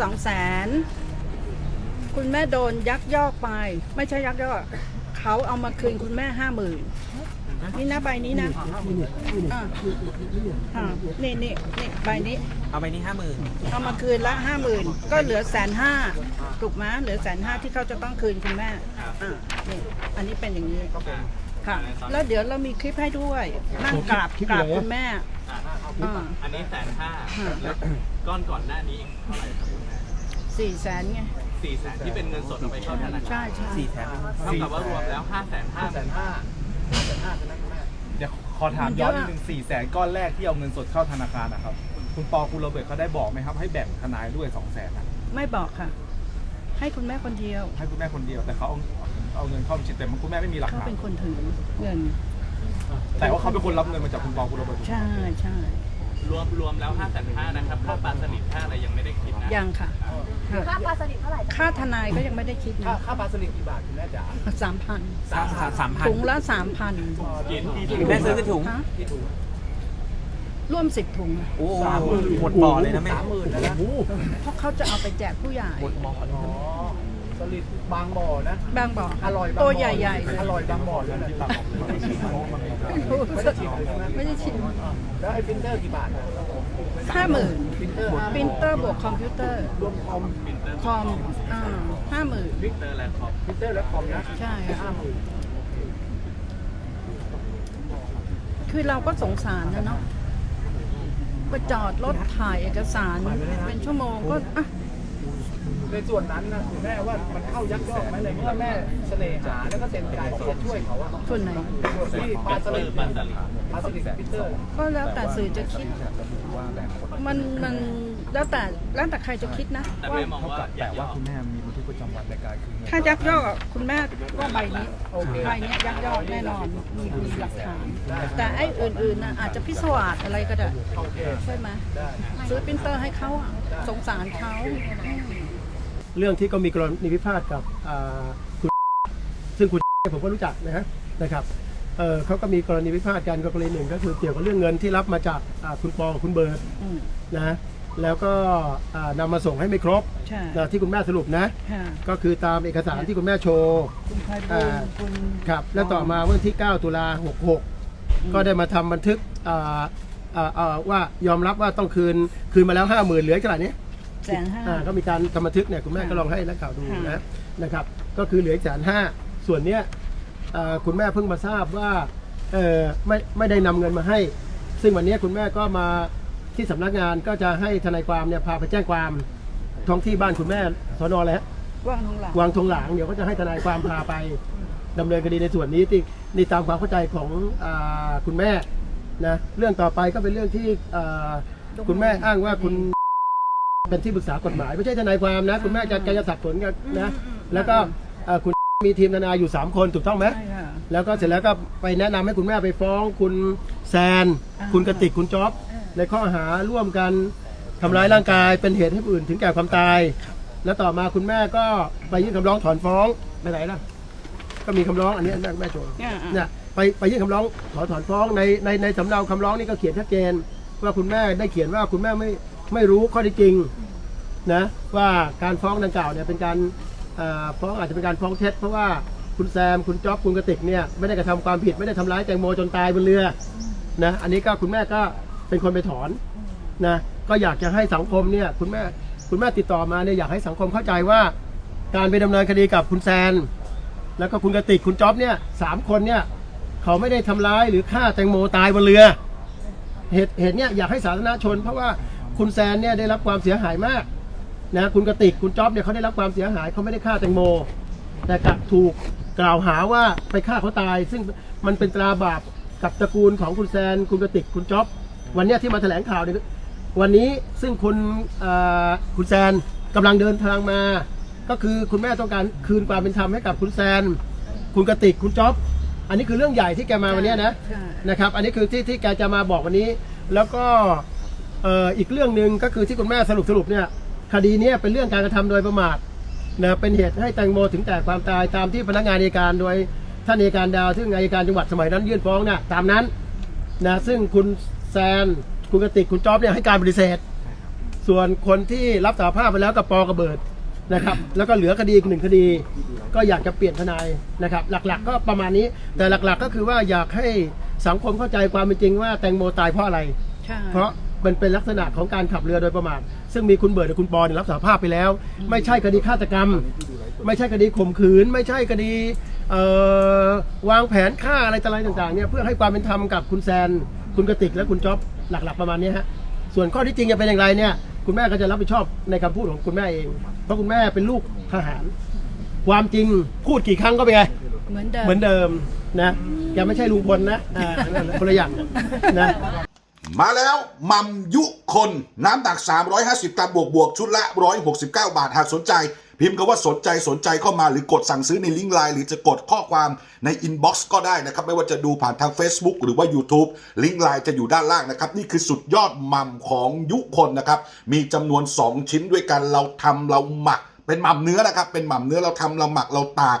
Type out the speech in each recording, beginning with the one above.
สองแสนคุณแม่โดนยักยอกไป ไม่ใช่ยักยอกเขาเอามาคืนคุณแม่ห้าหมื่นนี่นะใบนี้นะอ่าอ่านี่นี่นี่ใบนี้ เอาไปนี่ห้าหมื่นเอามาคืนละห้าหมื่นก็เหลือแสนห้าถูกไหมเหลือแสนห้าที่เขาจะต้องคืนคุณแม่อ่านี่อันนี้เป็นอย่างนี้ค่ะ แล้วเดี๋ยวเรามีคลิปให้ด้วยนั่งกราบกราบคุณแม่ อ่าอันนี้แสนห้าแล้วก้อนก่อนหน้านี้เท่าไหร่ครับคุณแม่สี่แสนไงสี่แสนที่เป็นเงินสดเอาไปเข้าธนาคารใช่ใช่สี่แสนเท่ากับว่ารวมแล้วห้าแสนห้าแสนห้าเดี๋ยวขอถามย้อนนิดนึงสี่แสนก้อนแรกที่เอาเงินสดเข้าธนาคารนะครับ คุณปอคุณโรเบิร์ตเขาได้บอกไหมครับ ให้แบ่งทนายด้วยสองแสนนะไม่บอกค่ะ ให้คุณแม่คนเดียว ให้คุณแม่คนเดียวแต่เขาเอาเอาเงินเข้าบัญชีแต่คุณแม่ไม่มีหลักเขาฐานเป็นคนถือเงิน แต่ว่าเขาเป็นคนรับเงินมาจากคุณปอคุณโรเบิร์ตใช่ใช่รวมรวมแล้วห้าแสนห้านะครับค่าปลาสลิดค่าอะไรยังไม่ได้คิดนะยังค่ะ ค่าปลาสลิดเท่าไหร่ค่าทนายก็ยังไม่ได้คิดนะค่าปลาสลิดกี่บาทคุณแม่จ๋าสามพันสามสามพันถุงละสามพันกินแม่ซื้อกี่ถุงฮะร่วมสิบถุงโอ้หมดบ่อเลยนะแม่เพราะเขาจะเอาไปแจกผู้ใหญ่สลิดบางบ่อนะ บางบอกอร่อยตัวใหญ่ๆเลยอร่อยบางบ่อเลยนะ ไม่ได้ชิมแล้วไอ้ฟินเตอร์กี่บาทห้าหมื่นปรินเตอร์บวกคอมพิวเตอร์รวมคอมคอมอ่าห้าหมื่นวิกเตอร์และคอมฟินเตอร์และคอมนะใช่ห้าค่ะหมื่นคือเราก็สงสารนะเนาะไปจอดรถถ่ายเอกสารเป็นชั่วโมงก็อะ ในส่วนนั้นนะคุณแม่ว่ามันเข้ายักยอกไหมเลยเมื่อแม่เสน่หาแล้วก็เต็มใจที่จะช่วยเขาอะส่วนไหน ส่วนที่ปลาสลิดปลาสลิดปลาสลิดฟินเตอร์ก็แล้วแต่สื่อจะคิด มันมันแล้วแต่แล้วแต่ใครจะคิดนะแต่ว่าแม่มองว่าอยากยอกคุณแม่มีบันทึกประจำวันในการคืนเงินถ้ายักยอกอะคุณแม่ว่าใบนี้ใบเนี้ยยักยอกแน่นอนมีมีหลักฐาน แต่ไอ้อื่นๆนะอาจจะพิศวาสอะไรก็ได้ใช่ไหมซื้อปรินเตอร์ให้เขาอะสงสารเขา เรื่องที่ก็มีกรณีพิพาทกับอ่าคุณซึ่งคุณผมก็รู้จักนะฮะนะครับเอ่อเขาก็มีกรณีพิพาทกันกรณีหนึ่งก็คือเกี่ยวกับเรื่องเงินที่รับมาจากอ่าคุณปอคุณเบิร์ตอืมนะฮะแล้วก็อ่านำมาส่งให้ไม่ครบใช่นะที่คุณแม่สรุปนะค่ะก็คือตามเอกสารที่คุณแม่โชว์คุณไพบูลอ่าย์คุณครับแล้วต่อมาวันที่ 9 ตุลา66 ก็ได้มาทำบันทึกอ่าอ่าอ่าว่ายอมรับว่าต้องคืนคืนมาแล้ว 50,000 เหลือขนาดนี้ แสนห้า อ่าก็มีการทำบันทึกเนี่ยคุณแม่ก็ลองให้นักข่าวดูค่ะ นะนะครับ ก็คือเหลือแสนห้าส่วนเนี้ยอ่าคุณแม่เพิ่งมาทราบว่าเออไม่ไม่ได้นำเงินมาให้ ซึ่งวันเนี้ยคุณแม่ก็มาที่สำนักงานก็จะให้ทนายความเนี่ยพาไปแจ้งความท้องที่บ้านคุณแม่สนอะไรฮะว่างทองหลังวางทงหลางเดี๋ยวก็จะให้ทนายความพาไปดำเนินคดีในส่วนนี้ที่นี่ตามความเข้าใจของอาคุณแม่นะเรื่องต่อไปก็เป็นเรื่องที่อ่าคุณแม่อ้างว่าคุณ เป็นที่ปรึกษากฎหมาย ไม่ใช่ทนายความนะ คุณแม่จะจะสับสนกันนะ แล้วก็อ่าคุณมีทีมทนายอยู่ 3 คนถูกต้องไหม ใช่ค่ะ แล้วก็เสร็จแล้วก็ไปแนะนำให้คุณแม่ไปฟ้องคุณแซน อ่า คุณกติกคุณจ๊อบ ในข้อหาร่วมกันทำร้ายร่างกายเป็นเหตุให้ผู้อื่นถึงแก่ความตาย แล้วต่อมาคุณแม่ก็ไปยื่นคำร้องถอนฟ้องไปไหนล่ะก็มีคำร้องอันนี้แม่แม่โจทย์เนี่ยอะ เนี่ยไปไปยื่นคำร้องขอถอนฟ้องในในในสำเนาคำร้องนี่ก็เขียนชัดเจนว่าคุณแม่ได้เขียนว่าคุณแม่ไม่ ไม่รู้ข้อเท็จจริงนะว่าการฟ้องดังกล่าวเนี่ยเป็นการฟ้องอาจจะเป็นการฟ้องเท็จเพราะว่าคุณแซมคุณจ๊อบคุณกติกเนี่ยไม่ได้กระทำความผิดไม่ได้ทำร้ายแตงโมจนตายบนเรือนะอันนี้ก็คุณแม่ก็เป็นคนไปถอนนะก็อยากจะให้สังคมเนี่ยคุณแม่คุณแม่ติดต่อมาเนี่ยอยากให้สังคมเข้าใจว่า การไปดำเนินคดีกับคุณแซน แล้วก็คุณกติกคุณจ๊อบเนี่ยสามคนเนี่ยเขาไม่ได้ทำร้ายหรือฆ่าแตงโมตายบนเรือเหตุเหตุเนี่ยอยากให้สาธารณชน เพราะว่า คุณแซนเนี่ยได้รับความเสียหายมากนะคุณกติกคุณจ๊อบเนี่ยเขาได้รับความเสียหายเขาไม่ได้ฆ่าแตงโม แต่กลับถูกกล่าวหาว่าไปฆ่าเขาตาย ซึ่งมันเป็นตราบาปกับตระกูลของคุณแซน คุณกติกคุณจ๊อบ วันเนี้ยที่มาแถลงข่าวเนี่ยวันนี้ซึ่งคุณเอ่อคุณแซนกำลังเดินทางมา ก็คือคุณแม่ต้องการคืนความเป็นธรรมให้กับคุณแซน คุณกติกคุณจ๊อบ อันนี้คือเรื่องใหญ่ที่แกมาวันเนี้ยนะ ใช่ นะครับ อันนี้คือที่ที่แกจะมาบอกวันนี้ แล้วก็ เอ่ออีกเรื่องหนึ่งก็คือที่คุณแม่สรุปสรุปเนี่ยคดีเนี้ยเป็นเรื่องการกระทำโดยประมาทนะเป็นเหตุให้แตงโมถึงแก่ความตายตามที่พนักงานอัยการโดยท่านอัยการดาว ซึ่งอัยการจังหวัดสมัยนั้นยื่นฟ้องเนี่ยตามนั้นนะซึ่งคุณแซนคุณกติกคุณจ๊อบเนี่ยให้การปฏิเสธ ส่วนคนที่รับสารภาพไปแล้วกับปอกระเบิดนะครับ แล้วก็เหลือคดีอีกหนึ่งคดี ก็อยากจะเปลี่ยนทนายนะครับ หลักๆ ก็ประมาณนี้แต่หลักๆ ก็คือว่าอยากให้สังคมเข้าใจความเป็นจริงว่าแตงโมตายเพราะอะไรใช่เพราะ มันเป็นลักษณะของการขับเรือโดยประมาทซึ่งมีคุณเบิร์ดกับคุณปอเนี่ยรับสารภาพไปแล้ว ไม่ใช่คดีฆาตกรรม ไม่ใช่คดีข่มขืน ไม่ใช่คดีเอ่อวางแผนฆ่าอะไรต่ออะไรต่างๆเนี่ยเพื่อให้ความเป็นธรรมกับคุณแซน คุณกติกและคุณจ๊อบหลักๆประมาณนี้ฮะส่วนข้อที่จริงจะเป็นอย่างไรเนี่ยคุณแม่ก็จะรับผิดชอบในคำพูดของคุณแม่เอง เพราะคุณแม่เป็นลูกทหาร ความจริงพูดกี่ครั้งก็เป็นไง เหมือนเดิม เหมือนเดิมนะแกไม่ใช่ลุงพลนะอ่านั่นแหละคนละอย่างนะ มาแล้วมัมยุคนน้ำหนัก 350 กรัมบวกบวกชุดละ 169 บาท หากสนใจ พิมพ์คำว่าสนใจสนใจเข้ามาหรือกดสั่งซื้อในลิงก์ไลน์หรือจะกดข้อความในอินบ็อกซ์ก็ได้นะครับ ไม่ว่าจะดูผ่านทาง Facebook หรือว่า YouTube ลิงก์ไลน์จะอยู่ด้านล่างนะครับ นี่คือสุดยอดมัมของยุคนนะครับ มีจำนวน 2 ชิ้นด้วยกันเราทำเราหมัก เป็นม่ำเนื้อนะครับเป็นม่ำเนื้อเราทำเราหมักเราตาก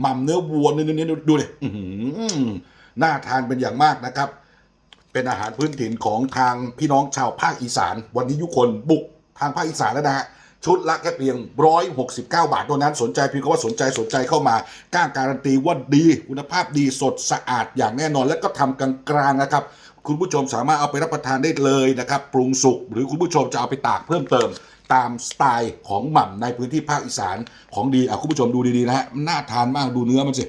หม่ำเนื้อวัวเนื้อเนื้อดูเลยน่าทานเป็นอย่างมากนะครับ เป็นอาหารพื้นถิ่นของทางพี่น้องชาวภาคอีสาน วันนี้ยุคนบุกทางภาคอีสานแล้วนะฮะชุดละแค่เพียง 169 บาทเท่านั้นสนใจพียงก็ว่าสนใจสนใจเข้ามากล้าการันตีว่าดีคุณภาพดีสดสะอาดอย่างแน่นอน และก็ทำกลางๆนะครับ คุณผู้ชมสามารถเอาไปรับประทานได้เลยนะครับ ปรุงสุกหรือคุณผู้ชมจะเอาไปตากเพิ่มเติม ตามสไตล์ของหม่ำในพื้นที่ภาคอีสานของดีอะคุณผู้ชมดูดีๆนะฮะน่าทานมากดูเนื้อมันสิ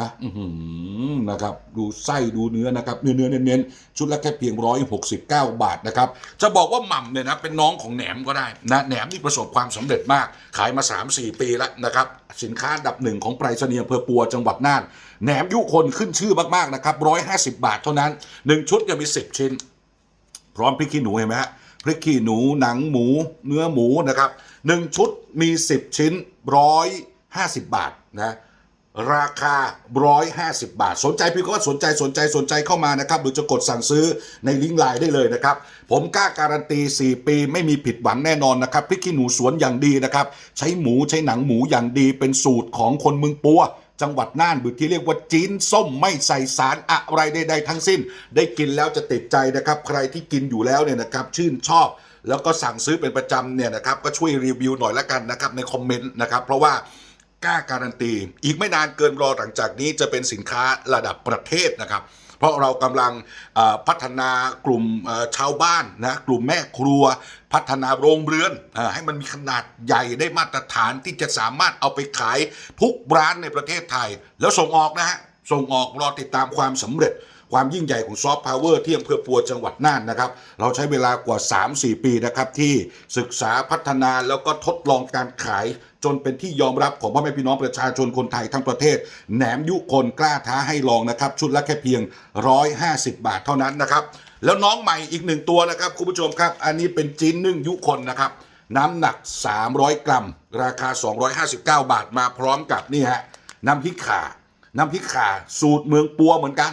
นะอืนะครับดูไส้ดูเนื้อนะครับเนื้อเนื้อเน้นๆชุดละแค่เพียง 169 บาทนะครับจะบอกว่าหม่ำเนี่ยนะเป็นน้องของแหนมก็ได้นะแหนมนี่ประสบความสำเร็จมาก ขายมา 3-4 ปีแล้วนะครับสินค้าดับหนึ่งของไปรษณีย์อำเภอปัวจังหวัดน่านแหนมยุคนขึ้นชื่อมากๆนะครับ150 บาทเท่านั้น 1 ชุดจะมี 10 ชิ้น พร้อมพริกขี้หนูเห็นไหมฮะ พริกขี้หนูหนังหมูเนื้อหมูนะครับหนึ่งชุดมี 10 ชิ้น150บาทนะราคา 150 บาท สนใจพี่ก็สนใจสนใจสนใจเข้ามานะครับ หรือจะกดสั่งซื้อในลิงก์ไลน์ได้เลยนะครับ ผมกล้าการันตี 4 ปีไม่มีผิดหวังแน่นอนนะครับพริกขี้หนูสวนอย่างดีนะครับ ใช้หมูใช้หนังหมูอย่างดีเป็นสูตรของคนเมืองปัว จังหวัดน่านหรือที่เรียกว่าจีนส้มไม่ใส่สารอะไรใดๆทั้งสิ้น ได้กินแล้วจะติดใจนะครับ ใครที่กินอยู่แล้วเนี่ยนะครับชื่นชอบแล้วก็สั่งซื้อเป็นประจำเนี่ยนะครับก็ช่วยรีวิวหน่อยละกันนะครับในคอมเมนต์นะครับเพราะว่า กล้าการันตี อีกไม่นานเกินรอหลังจากนี้จะเป็นสินค้าระดับประเทศนะครับ เพราะเรากำลังพัฒนากลุ่มชาวบ้านนะกลุ่มแม่ครัว พัฒนาโรงเรือนอให้มันมีขนาดใหญ่ได้มาตรฐานที่จะสามารถเอาไปขายทุกร้านในประเทศไทย แล้วส่งออกนะฮะส่งออกรอติดตามความสำเร็จ ความยิ่งใหญ่ของซอฟต์พาวเวอร์ที่อำเภอปัวจังหวัดน่านนะครับ เราใช้เวลากว่า 3-4 ปีนะครับ ที่ศึกษาพัฒนาแล้วก็ทดลองการขายจนเป็นที่ยอมรับของพ่อแม่พี่น้องประชาชนคนไทยทั้งประเทศ แหนมยุคนกล้าท้าให้ลองนะครับ ชุดละแค่เพียง 150 บาทเท่านั้นนะครับ แล้วน้องใหม่อีกหนึ่งตัวนะครับคุณผู้ชมครับ อันนี้เป็นจีนนึ่งยุคนนะครับน้ำหนัก 300 กรัม ราคา 259 บาทมาพร้อมกับนี่ฮะน้ำพริกข่า น้ำพริกข่าสูตรเมืองปัวเหมือนกัน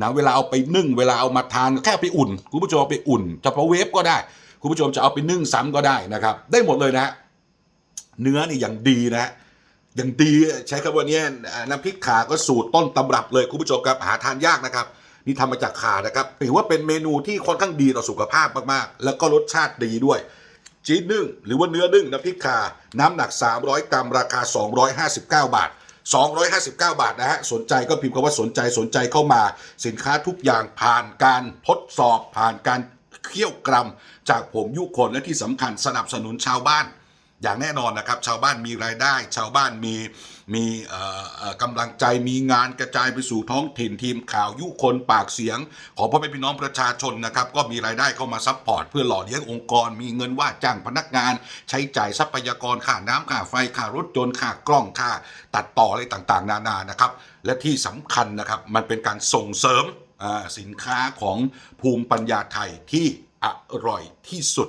นะเวลาเอาไปนึ่งเวลาเอามาทานแค่ไปอุ่นคุณผู้ชมเอาไปอุ่นจะเพาเวฟก็ได้ คุณผู้ชมจะเอาไปนึ่งซ้ำก็ได้นะครับ ได้หมดเลยนะเนื้อนี่อย่างดีนะฮะอย่างดีใช้คำว่านี่น้ำพริกขาก็สูตรต้นตำรับเลยคุณผู้ชมครับหาทานยากนะครับนี่ทำมาจากขานะครับถือว่าเป็นเมนูที่ค่อนข้างดีต่อสุขภาพมากๆ แล้วก็รสชาติดีด้วยจีนนึ่งหรือว่าเนื้อนึ่งน้ำพริกขาน้ำหนัก 300 กรัมราคา 259 บาท 259 บาทนะฮะ สนใจก็พิมพ์คำว่าสนใจสนใจเข้ามา สินค้าทุกอย่างผ่านการทดสอบผ่านการเคี่ยวกรำจากผมยุคนและที่สำคัญสนับสนุนชาวบ้าน อย่างแน่นอนนะครับ ชาวบ้านมีรายได้ ชาวบ้านมี มีกำลังใจมีงานกระจายไปสู่ท้องถิ่นทีมข่าวยุคนปากเสียง ของพ่อแม่พี่น้องประชาชนนะครับก็มีรายได้เข้ามาซัพพอร์ตเพื่อหล่อเลี้ยงองค์กร มีเงินว่าจ้างพนักงาน ใช้จ่ายทรัพยากรค่าน้ำค่าไฟค่ารถยนต์ค่ากล้องค่าตัดต่ออะไรต่างๆ นานานะครับและที่สำคัญนะครับมันเป็นการส่งเสริมสินค้าของภูมิปัญญาไทยที่อร่อยที่สุด